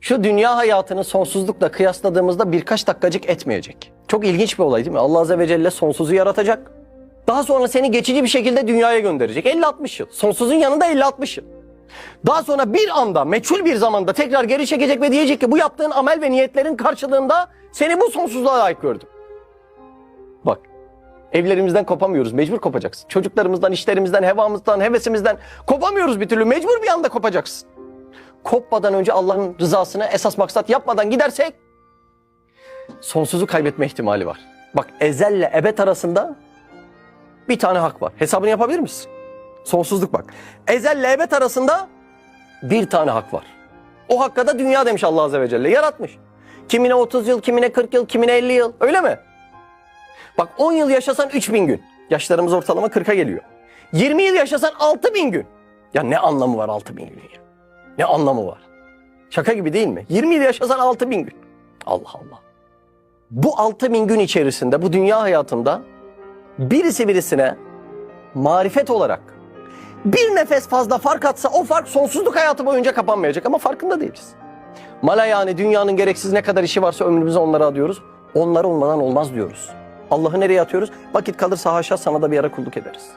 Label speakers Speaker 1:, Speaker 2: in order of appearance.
Speaker 1: Şu dünya hayatını sonsuzlukla kıyasladığımızda birkaç dakikacık etmeyecek. Çok ilginç bir olay değil mi? Allah Azze ve Celle sonsuzu yaratacak. Daha sonra seni geçici bir şekilde dünyaya gönderecek. 50-60 yıl. Sonsuzun yanında 50-60 yıl. Daha sonra bir anda, meçhul bir zamanda tekrar geri çekecek ve diyecek ki bu yaptığın amel ve niyetlerin karşılığında seni bu sonsuzluğa layık gördüm. Bak, evlerimizden kopamıyoruz. Mecbur kopacaksın. Çocuklarımızdan, işlerimizden, hevamızdan, hevesimizden kopamıyoruz bir türlü. Mecbur bir anda kopacaksın. Kopmadan önce Allah'ın rızasını esas maksat yapmadan gidersek sonsuzu kaybetme ihtimali var. Bak ezelle ebed arasında bir tane hak var. Hesabını yapabilir misin? Sonsuzluk bak. Ezelle ebed arasında bir tane hak var. O hakka da dünya demiş Allah Azze ve Celle. Yaratmış. Kimine 30 yıl, kimine 40 yıl, kimine 50 yıl. Öyle mi? Bak 10 yıl yaşasan 3000 gün. Yaşlarımız ortalama 40'a geliyor. 20 yıl yaşasan 6000 gün. Ya ne anlamı var 6000 günün ya? Ne anlamı var? Şaka gibi değil mi? 20 yıl yaşasan 6000 gün. Allah Allah. Bu 6000 gün içerisinde bu dünya hayatında birisi birisine marifet olarak bir nefes fazla fark atsa o fark sonsuzluk hayatı boyunca kapanmayacak ama farkında değiliz. Mala yani dünyanın gereksiz ne kadar işi varsa ömrümüzü onlara adıyoruz. Onlar olmadan olmaz diyoruz. Allah'ı nereye atıyoruz? Vakit kalırsa haşa sana da bir ara kulluk ederiz.